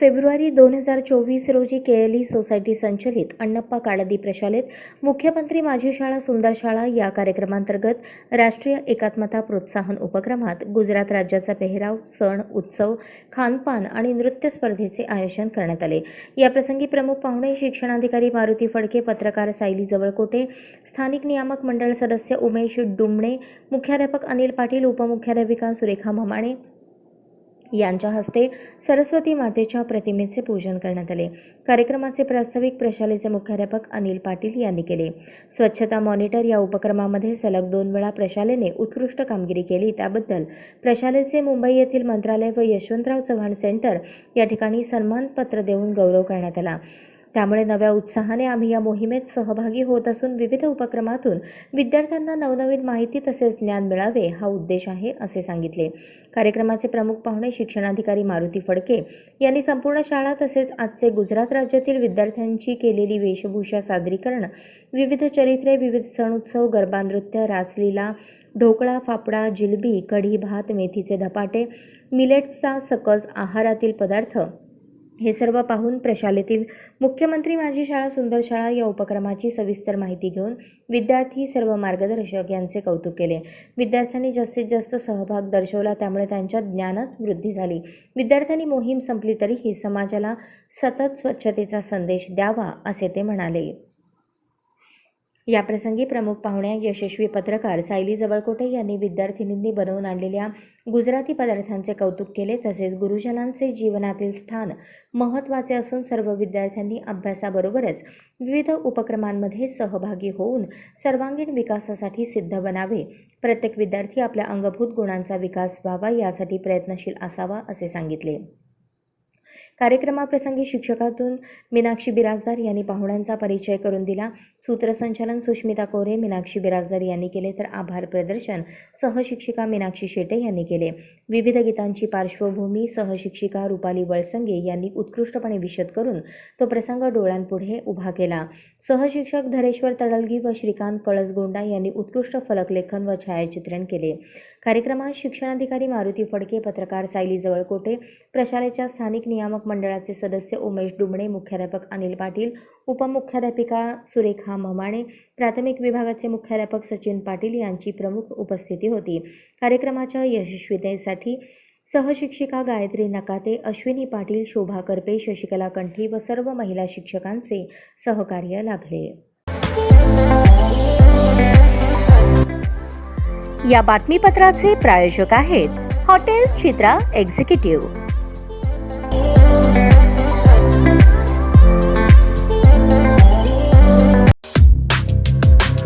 February दोन हजार चोवीस रोजी केएलई सोसायटी संचलित अण्णप्पा काळदी प्रशालेत मुख्यमंत्री माझी शाळा सुंदर शाळा या कार्यक्रमांतर्गत राष्ट्रीय एकात्मता प्रोत्साहन उपक्रमात गुजरात राज्याचा पेहराव सण उत्सव खानपान आणि नृत्य स्पर्धेचे आयोजन करण्यात आले. याप्रसंगी प्रमुख पाहुणे शिक्षणाधिकारी मारुती फडके पत्रकार सायली जवळकोटे स्थानिक नियामक मंडळ सदस्य उमेश डुमणे मुख्याध्यापक अनिल पाटील उपमुख्याध्यापिका सुरेखा ममाणे यांच्या हस्ते सरस्वती मातेच्या प्रतिमेचे पूजन करण्यात आले. कार्यक्रमाचे प्रास्ताविक प्रशालेचे मुख्याध्यापक अनिल पाटील यांनी केले. स्वच्छता मॉनिटर या उपक्रमामध्ये सलग दोन वेळा प्रशालेने उत्कृष्ट कामगिरी केली. त्याबद्दल प्रशालेचे मुंबई येथील मंत्रालय व यशवंतराव चव्हाण सेंटर या ठिकाणी सन्मानपत्र देऊन गौरव करण्यात आला. त्यामुळे नव्या उत्साहाने आम्ही या मोहिमेत सहभागी होत असून विविध उपक्रमातून विद्यार्थ्यांना नवनवीन माहिती तसेच ज्ञान मिळावे हा उद्देश आहे असे सांगितले. कार्यक्रमाचे प्रमुख पाहुणे शिक्षणाधिकारी मारुती फडके यांनी संपूर्ण शाळा तसेच आजचे गुजरात राज्यातील विद्यार्थ्यांची केलेली वेशभूषा सादरीकरण विविध चरित्रे विविध सण उत्सव गरबा नृत्य रासलीला ढोकळा फाफडा जिलबी कढी भात मेथीचे धपाटे मिलेट्सचा सकस आहारातील पदार्थ हे सर्व पाहून प्रशालेतील मुख्यमंत्री माझी शाळा सुंदर शाळा या उपक्रमाची सविस्तर माहिती घेऊन विद्यार्थी सर्व मार्गदर्शक यांचे कौतुक केले. विद्यार्थ्यांनी जास्तीत जास्त सहभाग दर्शवला त्यामुळे त्यांच्या ज्ञानात वृद्धी झाली. विद्यार्थ्यांनी मोहीम संपली तरीही समाजाला सतत स्वच्छतेचा संदेश द्यावा असे ते म्हणाले. याप्रसंगी प्रमुख पाहुण्या यशस्वी पत्रकार सायली जवळकोटे यांनी विद्यार्थिनींनी बनवून आणलेल्या गुजराती पदार्थांचे कौतुक केले. तसेच गुरुजनांचे जीवनातील स्थान महत्त्वाचे असून सर्व विद्यार्थ्यांनी अभ्यासाबरोबरच विविध उपक्रमांमध्ये सहभागी होऊन सर्वांगीण विकासासाठी सिद्ध बनावे. प्रत्येक विद्यार्थी आपल्या अंगभूत गुणांचा विकास व्हावा यासाठी प्रयत्नशील असावा असे सांगितले. कार्यक्रमाप्रसंगी शिक्षकातून मीनाक्षी बिराजदार यांनी पाहुण्यांचा परिचय करून दिला. सूत्रसंचालन सुष्मिता कोरे मीनाक्षी बिराजदार यांनी केले तर आभार प्रदर्शन. सहशिक्षिका मीनाक्षी शेटे यांनी केले. विविध गीतांची पार्श्वभूमी सहशिक्षिका रुपाली वळसंगे यांनी उत्कृष्टपणे विशद करून तो प्रसंग डोळ्यांपुढे उभा केला. सहशिक्षक धरेश्वर तडलगी व श्रीकांत कळसगोंडा यांनी उत्कृष्ट फलकलेखन व छायाचित्रण केले. कार्यक्रमात शिक्षणाधिकारी मारुती फडके पत्रकार सायली जवळकोटे प्रशालेच्या स्थानिक नियामक मंडळाचे सदस्य उमेश डुमणे मुख्याध्यापक अनिल पाटील उपमुख्याध्यापिका सुरेखा ममाणे प्राथमिक विभागाचे मुख्याध्यापक सचिन पाटील यांची प्रमुख उपस्थिती होती. कार्यक्रमाच्या यशस्वीतेसाठी सहशिक्षिका गायत्री नकाते अश्विनी पाटील शोभा करपे शशिकला कंठी व सर्व महिला शिक्षकांचे सहकार्य लाभले. या बातमीपत्राचे प्रायोजक आहेत हॉटेल चित्रा एक्झिक्युटिव्ह.